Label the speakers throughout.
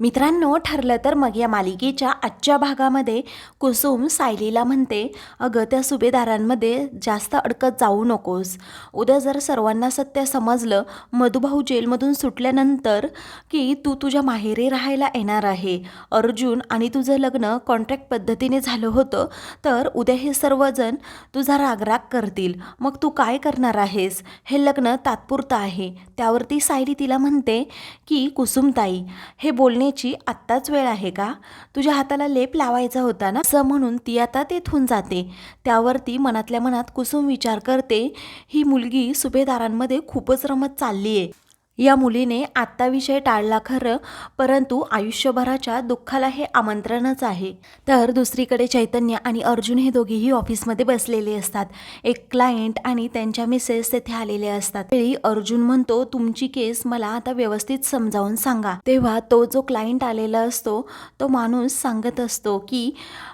Speaker 1: मित्रांनो ठरलं तर मग या मालिकेच्या आजच्या भागामध्ये कुसुम सायलीला म्हणते अगं त्या सुभेदारांमध्ये जास्त अडकत जाऊ नकोस. उद्या जर सर्वांना सत्य समजलं मधुभाऊ जेलमधून सुटल्यानंतर की तू तुझ्या माहेरी राहायला येणार आहे. अर्जुन आणि तुझं लग्न कॉन्ट्रॅक्ट पद्धतीने झालं होतं तर उद्या हे सर्वजण तुझा रागराग करतील. मग तू काय करणार आहेस? हे लग्न तात्पुरतं आहे. त्यावरती सायली तिला म्हणते की कुसुमताई हे बोलण्याची आत्ताच वेळ आहे का? तुझ्या हाताला लेप लावायचा होता ना? असं म्हणून ती आता तेथून जाते. त्यावरती मनातल्या मनात कुसुम विचार करते. ही मुलगी सुभेदारांमध्ये खूपच रमत चालली आहे या मुलीने आत्ता विषय टाळला खरं परंतु आयुष्यभराच्या दुःखाला हे आमंत्रणच आहे. तर दुसरीकडे चैतन्य आणि अर्जुन हे दोघेही ऑफिसमध्ये बसलेले असतात. एक क्लायंट आणि त्यांच्या मिसेस तेथे आलेले असतात. वेळी अर्जुन म्हणतो तुमची केस मला आता व्यवस्थित समजावून सांगा. तेव्हा तो जो क्लायंट आलेला असतो तो माणूस सांगत असतो की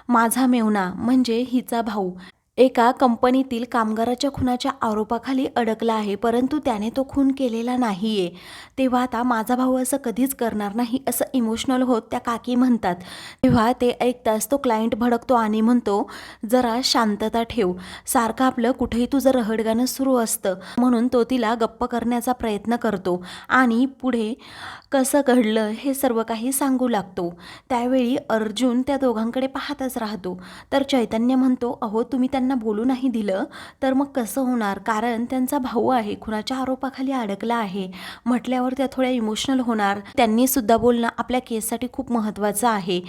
Speaker 1: माझा मेवना म्हणजे हिचा भाऊ. एका कंपनीतील कामगाराच्या खुनाच्या आरोपाखाली अडकला आहे परंतु त्याने तो खून केलेला नाहीये. तेव्हा आता माझा भाऊ असं कधीच करणार नाही असं इमोशनल होत त्या काकी म्हणतात. तेव्हा ते ऐकताच तो क्लायंट भडकतो आणि म्हणतो जरा शांतता ठेव. सारखं आपलं कुठेही तुझं रहडगाणं सुरू असतं. म्हणून तो तिला गप्प करण्याचा प्रयत्न करतो आणि पुढे कसं घडलं हे सर्व काही सांगू लागतो. त्यावेळी अर्जुन त्या दोघांकडे पाहतच राहतो. तर चैतन्य म्हणतो अहो तुम्ही त्यांना त्यांना बोलू नाही दिलं तर मग कसं होणार? कारण त्यांचा भाऊ आहे खुनाच्या आरोपाखाली अडकला आहे. म्हटल्यावर त्या थोड्या इमोशनल होणार. त्यांनी सुद्धा बोलणं आपल्या केससाठी खूप महत्त्वाचं आहे.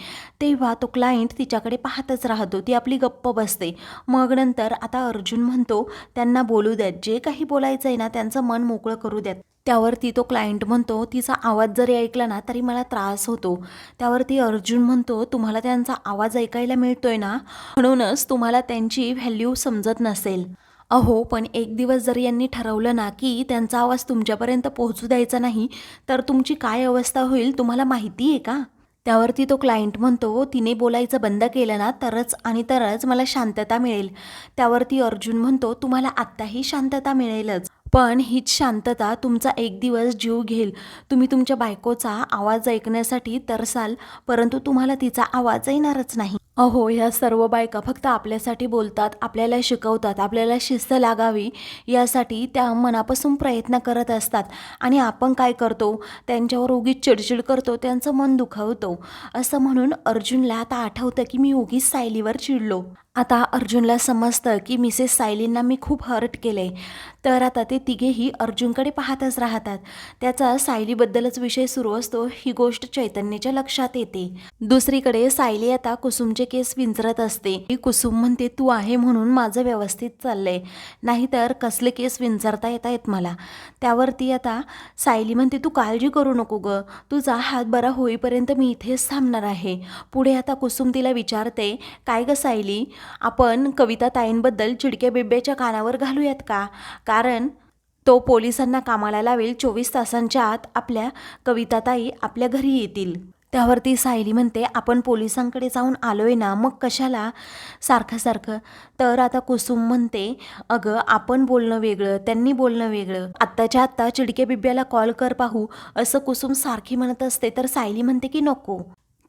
Speaker 1: तेव्हा तो क्लायंट तिच्याकडे पाहतच राहतो. ती आपली गप्प बसते. मग नंतर आता अर्जुन म्हणतो त्यांना बोलू द्यात. जे काही बोलायचं आहे ना त्यांचं मन मोकळं करू द्यात. त्यावरती तो क्लायंट म्हणतो तिचा आवाज जरी ऐकला ना तरी मला त्रास होतो. त्यावरती अर्जुन म्हणतो तुम्हाला त्यांचा आवाज ऐकायला मिळतोय ना म्हणूनच तुम्हाला त्यांची व्हॅल्यू समजत नसेल. अहो पण एक दिवस जर यांनी ठरवलं ना की त्यांचा आवाज तुमच्यापर्यंत पोहोचू द्यायचा नाही तर तुमची काय अवस्था होईल तुम्हाला माहिती आहे का? त्यावरती तो क्लायंट म्हणतो तिने बोलायचं बंद केलं ना तरच आणि तरच मला शांतता मिळेल. त्यावरती अर्जुन म्हणतो तुम्हाला आत्ताही शांतता मिळेलच. पण हीच शांतता तुमचा एक दिवस जीव घेईल. तुम्ही तुमच्या बायकोचा आवाज ऐकण्यासाठी तरसाल परंतु तुम्हाला तिचा आवाज येणारच नाही. अहो ह्या सर्व बायका फक्त आपल्यासाठी बोलतात आपल्याला शिकवतात आपल्याला शिस्त लागावी यासाठी त्या मनापासून प्रयत्न करत असतात. आणि आपण काय करतो? त्यांच्यावर उगीच चिडचिड करतो त्यांचं मन दुखावतो. असं म्हणून अर्जुनला आता आठवतं की मी उगीच सायलीवर चिडलो. आता अर्जुनला समजतं की मिसेस सायलींना मी खूप हर्ट केले तर आता ते तिघेही अर्जुनकडे पाहतच राहतात. त्याचा सायलीबद्दलच विषय सुरू असतो ही गोष्ट चैतन्याच्या लक्षात येते. दुसरीकडे सायली आता कुसुमच्या कुसुमचे केस विंचरत असते. मी कुसुम म्हणते तू आहे म्हणून माझं व्यवस्थित चाललंय. नाहीतर कसले केस विंचरता येता येत मला. त्यावरती आता सायली म्हणते तू काळजी करू नको ग. तुझा हात बरा होईपर्यंत मी इथेच थांबणार आहे. पुढे आता कुसुम तिला विचारते काय ग सायली? आपण कविता ताईंबद्दल चिडक्या बिब्याच्या कानावर घालूयात का? कारण तो पोलिसांना कामाला लावेल चोवीस तासांच्या आत आपल्या कविताताई आपल्या घरी येतील. त्यावरती सायली म्हणते आपण पोलिसांकडे जाऊन आलो आहे ना मग कशाला? सारखं सारखं. तर आता कुसुम म्हणते अगं आपण बोलणं वेगळं त्यांनी बोलणं वेगळं. आत्ताच्या आत्ता चिडके बिब्याला कॉल कर पाहू. असं कुसुम सारखी म्हणत असते तर सायली म्हणते की नको.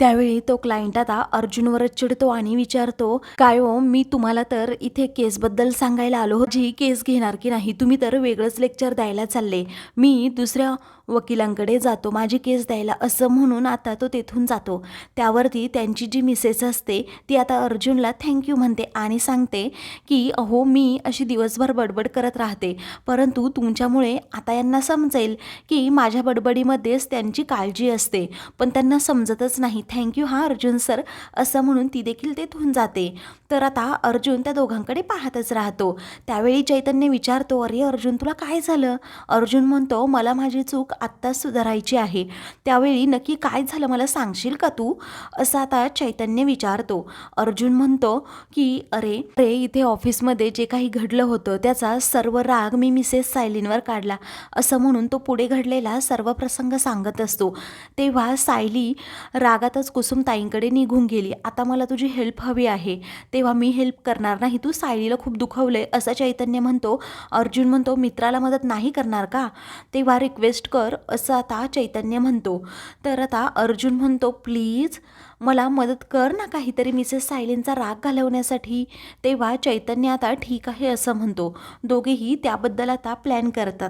Speaker 1: त्यावेळी तो क्लायंट आता अर्जुनवरच चिडतो आणि विचारतो काय हो मी तुम्हाला तर इथे केसबद्दल सांगायला आलो जी केस घेणार की नाही तुम्ही तर वेगळंच लेक्चर द्यायला चालले. मी दुसऱ्या वकिलांकडे जातो. माझी केस द्यायला असं म्हणून आता तो तेथून जातो. त्यावरती त्यांची जी मिसेस असते ती आता अर्जुनला थँक्यू म्हणते आणि सांगते की अहो मी अशी दिवसभर बडबड करत राहते. परंतु तुमच्यामुळे आता यांना समजेल की माझ्या बडबडीमध्येच त्यांची काळजी असते. पण त्यांना समजतच नाही. थँक्यू हा अर्जुन सर. असं म्हणून ती देखील तेथून जाते. तर आता अर्जुन त्या दोघांकडे पाहतच राहतो. त्यावेळी चैतन्य विचारतो अरे अर्जुन तुला काय झालं? अर्जुन म्हणतो मला माझी चूक आत्ताच सुधारायची आहे. त्यावेळी नक्की काय झालं मला सांगशील का तू? असं आता चैतन्य विचारतो. अर्जुन म्हणतो की अरे अरे इथे ऑफिसमध्ये जे काही घडलं होतं त्याचा सर्व राग मी मिसेस सायलींवर काढला. असं म्हणून तो पुढे घडलेला सर्व प्रसंग सांगत असतो. तेव्हा सायली रागात रागातच कुसुमताईंकडे निघून गेली. आता मला तुझी हेल्प हवी आहे. तेव्हा मी हेल्प करणार नाही. तू सायलीला खूप दुखवलंय असं चैतन्य म्हणतो. अर्जुन म्हणतो मित्राला मदत नाही करणार का? तेव्हा रिक्वेस्ट कर असं आता चैतन्य म्हणतो. तर आता अर्जुन म्हणतो प्लीज मला मदत कर ना काहीतरी मिसेस सायलींचा राग घालवण्यासाठी. तेव्हा चैतन्य आता ठीक आहे असं म्हणतो. दोघेही त्याबद्दल आता प्लॅन करतात.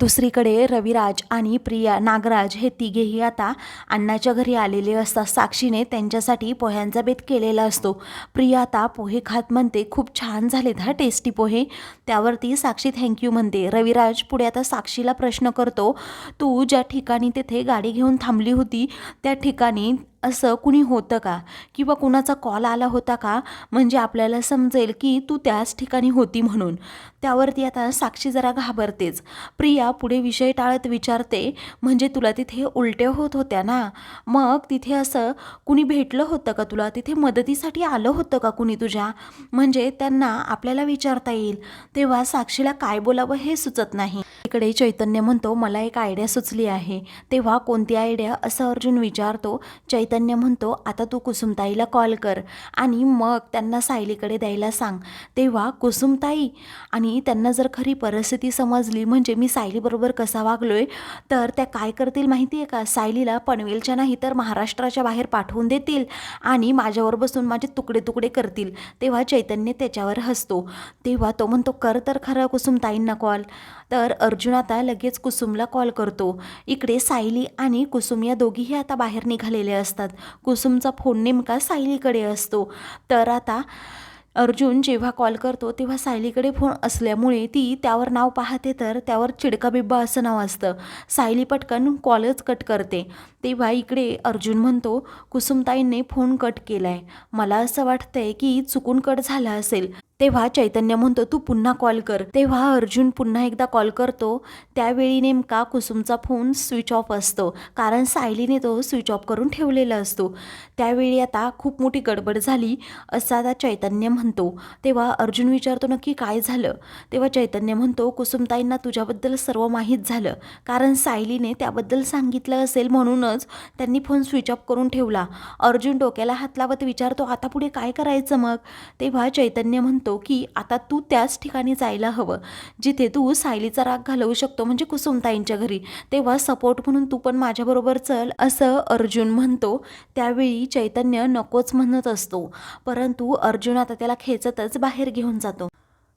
Speaker 1: दुसरीकडे रविराज आणि प्रिया नागराज हे तिघेही आता अण्णाच्या घरी आलेले असतात. साक्षीने त्यांच्यासाठी पोह्यांचा बेत केलेला असतो. प्रिया आता पोहे खात म्हणते खूप छान झालेत हा टेस्टी पोहे. त्यावरती साक्षी थँक्यू म्हणते. रविराज पुढे आता साक्षीला प्रश्न करतो तू ज्या ठिकाणी तेथे गाडी घेऊन थांबली होती त्या ठिकाणी असं कुणी होतं का? किंवा कुणाचा कॉल आला होता का? म्हणजे आपल्याला समजेल की तू त्याच ठिकाणी होती म्हणून. त्यावरती आता साक्षी जरा घाबरतेच. प्रिया पुढे विषय टाळत विचारते म्हणजे तुला तिथे उलट्या होत होत्या ना? मग तिथे असं कुणी भेटलं होतं का तुला? तिथे मदतीसाठी आलं होतं का कुणी तुझ्या? म्हणजे त्यांना आपल्याला विचारता येईल. तेव्हा साक्षीला काय बोलावं हे सुचत नाही. इकडे चैतन्य म्हणतो मला एक आयडिया सुचली आहे. तेव्हा कोणती आयडिया असं अर्जुन विचारतो चैतन्य चैतन्य म्हणतो आता तू कुसुमताईला कॉल कर आणि मग त्यांना सायलीकडे द्यायला सांग. तेव्हा कुसुमताई आणि त्यांना जर खरी परिस्थिती समजली म्हणजे मी सायलीबरोबर कसा वागलोय तर त्या काय करतील माहिती आहे का? सायलीला पनवेलच्या नाही तर महाराष्ट्राच्या बाहेर पाठवून देतील आणि माझ्यावर बसून माझे तुकडे तुकडे करतील. तेव्हा चैतन्य त्याच्यावर हसतो. तेव्हा तो म्हणतो कर तर खरं कुसुमताईंना कॉल. तर अर्जुन आता लगेच कुसुमला कॉल करतो. इकडे सायली आणि कुसुम या दोघीही आता बाहेर निघालेले असतात. कुसुमचा फोन नेमका सायलीकडे असतो. तर आता अर्जुन जेव्हा कॉल करतो तेव्हा सायलीकडे फोन असल्यामुळे ती त्यावर नाव पाहते तर त्यावर चिडका बिब्बा असं नाव असतं. सायली पटकन कॉलच कट करते. तेव्हा इकडे अर्जुन म्हणतो कुसुमताईंनी फोन कट केला आहे मला असं वाटतंय की चुकून कट झाला असेल. तेव्हा चैतन्य म्हणतो तू पुन्हा कॉल कर. तेव्हा अर्जुन पुन्हा एकदा कॉल करतो. त्यावेळी नेमका कुसुमचा फोन स्विच ऑफ असतो. कारण सायलीने तो स्विच ऑफ करून ठेवलेला असतो. त्यावेळी आता खूप मोठी गडबड झाली असं आता चैतन्य म्हणतो. तेव्हा अर्जुन विचारतो नक्की काय झालं? तेव्हा चैतन्य म्हणतो कुसुमताईंना तुझ्याबद्दल सर्व माहीत झालं. कारण सायलीने त्याबद्दल सांगितलं असेल म्हणूनच त्यांनी फोन स्विच ऑफ करून ठेवला. अर्जुन डोक्याला हात लावत विचारतो आता पुढे काय करायचं मग? तेव्हा चैतन्य म्हणतो की आता तू त्याच ठिकाणी जायला हवं जिथे तू सायलीचा राग घालवू शकतो म्हणजे कुसुमताईंच्या घरी. तेव्हा सपोर्ट म्हणून तू पण माझ्याबरोबर चल असं अर्जुन म्हणतो. त्यावेळी चैतन्य नकोच म्हणत असतो. परंतु अर्जुन आता त्याला खेचतच बाहेर घेऊन जातो.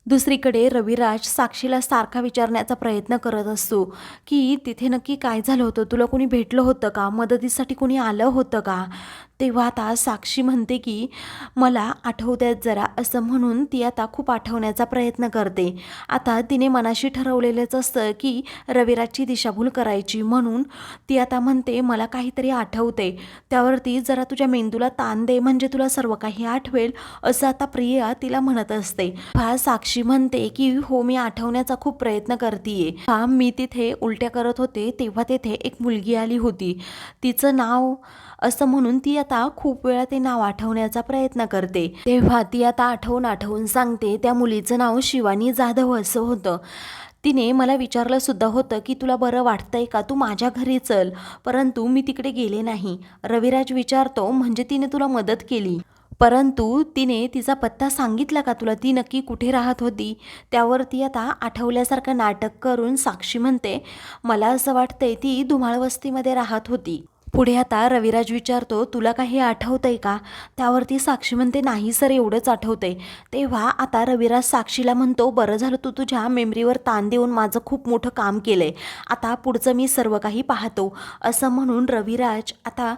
Speaker 1: दुसरीकडे रविराज साक्षीला सारखा विचारण्याचा प्रयत्न करत असतो की तिथे नक्की काय झालं होतं? तुला कोणी भेटलं होतं का? मदतीसाठी कोणी आलं होतं का? तेव्हा आता साक्षी म्हणते की मला आठवत्यात जरा असं म्हणून ती आता खूप आठवण्याचा प्रयत्न करते. आता तिने मनाशी ठरवलेलंच असतं की रविराजची दिशाभूल करायची म्हणून ती आता म्हणते मला काहीतरी आठवते. त्यावरती जरा तुझ्या मेंदूला ताण दे म्हणजे तुला सर्व काही आठवेल असं आता प्रिया तिला म्हणत असते. हा साक्षी म्हणते की हो मी आठवण्याचा खूप प्रयत्न करतीये. हा मी तिथे उलट्या करत होते तेव्हा तेथे एक मुलगी आली होती. तिचं नाव असं म्हणून ती आता खूप वेळा ते नाव आठवण्याचा प्रयत्न करते. तेव्हा ती आता आठवून आठवून सांगते त्या मुलीचं नाव शिवानी जाधव असं होतं. तिने मला विचारलं सुद्धा होतं की तुला बरं वाटतंय का? तू माझ्या घरी चल परंतु मी तिकडे गेले नाही रविराज विचारतो म्हणजे तिने तुला मदत केली? परंतु तिने तिचा पत्ता सांगितला का तुला? ती नक्की कुठे राहत होती त्यावर ती आता आठवल्यासारखं नाटक करून साक्षी म्हणते मला असं वाटतंय ती धुमाळवस्तीमध्ये राहत होती. पुढे आता रविराज विचारतो तुला काही आठवतंय का? त्यावरती साक्षी म्हणते नाही सर एवढंच आठवतंय. तेव्हा आता रविराज साक्षीला म्हणतो बरं झालं तू तुझ्या मेमरीवर ताण देऊन माझं खूप मोठं काम केलंय. आता पुढचं मी सर्व काही पाहतो. असं म्हणून रविराज आता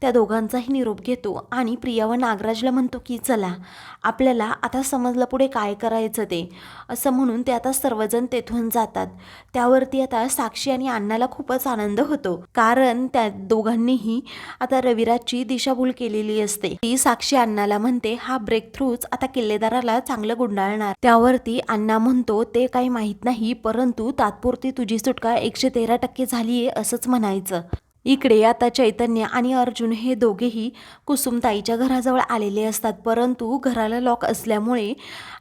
Speaker 1: त्या दोघांचाही निरोप घेतो आणि प्रिया व नागराजला म्हणतो की चला आपल्याला आता समजलं पुढे काय करायचं ते. असं म्हणून ते आता सर्वजण तेथून जातात. त्यावरती आता साक्षी आणि अण्णाला खूपच आनंद होतो. कारण त्या दोघां दोघांनीही आता रविराजची दिशाभूल केलेली असते. ती साक्षी अण्णाला म्हणते हा ब्रेक थ्रूच आता किल्लेदाराला चांगलं गुंडाळणार. त्यावरती अण्णा म्हणतो ते काही माहीत नाही परंतु तात्पुरती तुझी सुटका एकशे तेरा टक्के झालीये असंच म्हणायचं. इकडे आता चैतन्य आणि अर्जुन हे दोघेही कुसुमताईच्या घराजवळ आलेले असतात. परंतु घराला लॉक असल्यामुळे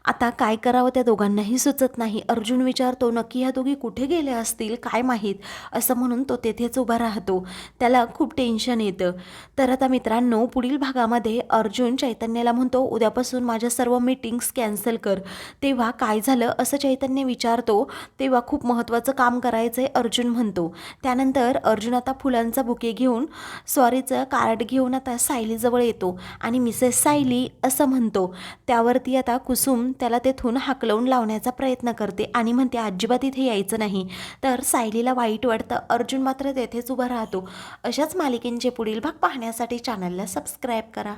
Speaker 1: आता काय करावं त्या दोघांनाही सुचत नाही. अर्जुन विचारतो नक्की ह्या दोघी कुठे गेल्या असतील? काय माहीत? असं म्हणून तो तेथेच उभा राहतो. त्याला खूप टेन्शन येतं. तर आता मित्रांनो पुढील भागामध्ये अर्जुन चैतन्याला म्हणतो उद्यापासून माझ्या सर्व मीटिंग्स कॅन्सल कर. तेव्हा काय झालं असं चैतन्य विचारतो तेव्हा खूप महत्त्वाचं काम करायचं आहे अर्जुन म्हणतो. त्यानंतर अर्जुन आता फुलांचा बुके घेऊन सॉरीचं कार्ड घेऊन आता सायलीजवळ येतो आणि मिसेस सायली असं म्हणतो. त्यावरती आता कुसुम त्याला तेथून हाकलवून लावण्याचा प्रयत्न करते आणि म्हणते अजिबात इथे यायचं नाही. तर सायलीला वाईट वाटतं. अर्जुन मात्र तेथेच उभा राहतो. अशाच मालिकेंचे पुढील भाग पाहण्यासाठी चॅनलला सबस्क्राईब करा.